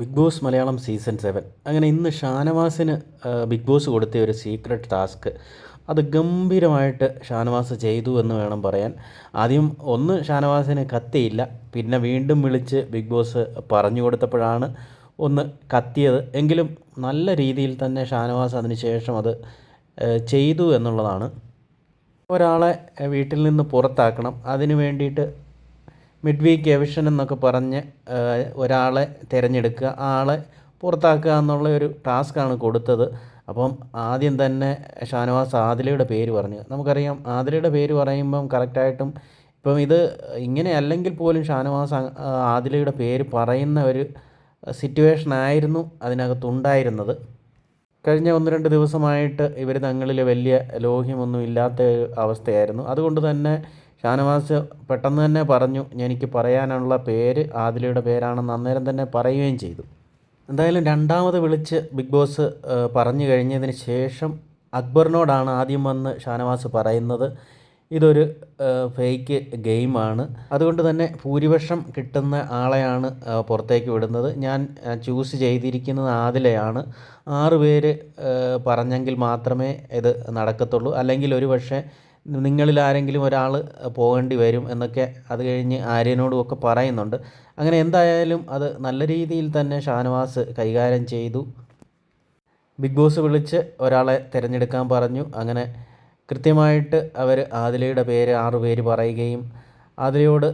Big Boss Malayalam season seven. അങ്ങനെ ഇന്ന് ഷാനവാസിന് big boss കൊടുത്ത ഒരു സീക്രട്ട് ടാസ്ക് അത് ഗംഭീരമായിട്ട് ഷാനവാസ് ചെയ്തു എന്ന് വേണം പറയാൻ. ആദ്യം ഒന്ന് ഷാനവാസിന് കത്തിയില്ല. പിന്നെ വീണ്ടും വിളിച്ച് ബിഗ് ബോസ് പറഞ്ഞു കൊടുത്തപ്പോഴാണ് ഒന്ന് കത്തിയത്. എങ്കിലും നല്ല രീതിയിൽ തന്നെ ഷാനവാസ് അതിന് ശേഷം അത് ചെയ്തു എന്നുള്ളതാണ്. ഒരാളെ വീട്ടിൽ നിന്ന് പുറത്താക്കണം. അതിനു വേണ്ടിയിട്ട് മിഡ് വീക്ക് എവിഷൻ എന്നൊക്കെ പറഞ്ഞ് ഒരാളെ തിരഞ്ഞെടുക്കുക ആ ആളെ പുറത്താക്കുക എന്നുള്ള ഒരു ടാസ്ക്കാണ് കൊടുത്തത്. അപ്പം ആദ്യം തന്നെ ഷാനവാസ് ആദിലയുടെ പേര് പറഞ്ഞു. നമുക്കറിയാം ആദിലയുടെ പേര് പറയുമ്പം കറക്റ്റായിട്ടും ഇപ്പം ഇത് ഇങ്ങനെ അല്ലെങ്കിൽ പോലും ഷാനവാസ് ആദിലയുടെ പേര് പറയുന്ന ഒരു സിറ്റുവേഷൻ ആയിരുന്നു അതിനകത്തുണ്ടായിരുന്നത് കഴിഞ്ഞ ഒന്ന് രണ്ട് ദിവസമായിട്ട് ഇവർ തങ്ങളിൽ വലിയ ലോഹ്യമൊന്നും ഇല്ലാത്ത അവസ്ഥയായിരുന്നു. അതുകൊണ്ട് തന്നെ ഷാനവാസ് പെട്ടെന്ന് തന്നെ പറഞ്ഞു എനിക്ക് പറയാനുള്ള പേര് ആദിലയുടെ പേരാണെന്ന് അന്നേരം തന്നെ പറയുകയും ചെയ്തു. എന്തായാലും രണ്ടാമത് വിളിച്ച് ബിഗ് ബോസ് പറഞ്ഞു കഴിഞ്ഞതിന് ശേഷം അക്ബറിനോടാണ് ആദ്യം വന്ന് ഷാനവാസ് പറയുന്നത് ഇതൊരു ഫേക്ക് ഗെയിമാണ് അതുകൊണ്ട് തന്നെ ഭൂരിപക്ഷം കിട്ടുന്ന ആളെയാണ് പുറത്തേക്ക് വിടുന്നത്. ഞാൻ ചൂസ് ചെയ്തിരിക്കുന്നത് ആദിലയാണ്. ആറ് പേര് പറഞ്ഞെങ്കിൽ മാത്രമേ ഇത് നടക്കത്തുള്ളൂ. അല്ലെങ്കിൽ ഒരു പക്ഷേ നിങ്ങളിൽ ആരെങ്കിലും ഒരാൾ പോകേണ്ടി വരും എന്നൊക്കെ അത് കഴിഞ്ഞ് ആര്യനോടും ഒക്കെ പറയുന്നുണ്ട്. അങ്ങനെ എന്തായാലും അത് നല്ല രീതിയിൽ തന്നെ ഷാനവാസ് കൈകാര്യം ചെയ്തു. ബിഗ് ബോസ് വിളിച്ച് ഒരാളെ തിരഞ്ഞെടുക്കാൻ പറഞ്ഞു. അങ്ങനെ കൃത്യമായിട്ട് അവർ ആദിലയുടെ പേര് ആറ് പേര് പറയുകയും ആദിലയോട്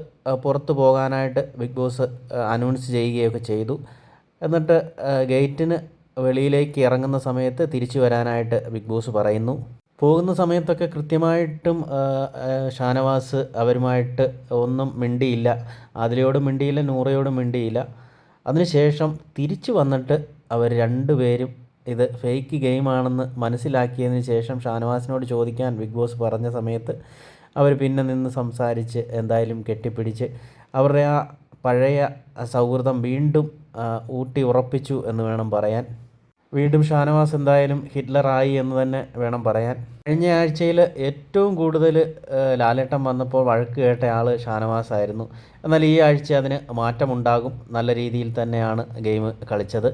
പുറത്തു പോകാനായിട്ട് ബിഗ് ബോസ് അനൗൺസ് ചെയ്യുകയൊക്കെ ചെയ്തു. എന്നിട്ട് ഗേറ്റിന് വെളിയിലേക്ക് ഇറങ്ങുന്ന സമയത്ത് തിരിച്ചു വരാനായിട്ട് ബിഗ് ബോസ് പറയുന്നു. പോകുന്ന സമയത്തൊക്കെ കൃത്യമായിട്ടും ഷാനവാസ് അവരുമായിട്ട് ഒന്നും മിണ്ടിയില്ല. ആദിലയോടും മിണ്ടിയില്ല നൂറയോട് മിണ്ടിയില്ല. അതിനുശേഷം തിരിച്ചു വന്നിട്ട് അവർ രണ്ടുപേരും ഇത് ഫേക്ക് ഗെയിമാണെന്ന് മനസ്സിലാക്കിയതിന് ശേഷം ഷാനവാസിനോട് ചോദിക്കാൻ ബിഗ് ബോസ് പറഞ്ഞ സമയത്ത് അവർ പിന്നെ നിന്ന് സംസാരിച്ച് എന്തായാലും കെട്ടിപ്പിടിച്ച് അവരുടെ ആ പഴയ സൗഹൃദം വീണ്ടും ഊട്ടി ഉറപ്പിച്ചു എന്ന് വേണം പറയാൻ. വീണ്ടും ഷാനവാസ് എന്തായാലും ഹിറ്റ്ലറായി എന്ന് തന്നെ വേണം പറയാൻ. കഴിഞ്ഞ ആഴ്ചയിൽ ഏറ്റവും കൂടുതൽ ലാലേട്ടൻ വന്നപ്പോൾ വഴക്ക് കേട്ട ആൾ ഷാനവാസ് ആയിരുന്നു. എന്നാൽ ഈ ആഴ്ച അതിന് മാറ്റമുണ്ടാകും. നല്ല രീതിയിൽ തന്നെയാണ് ഗെയിം കളിച്ചത്.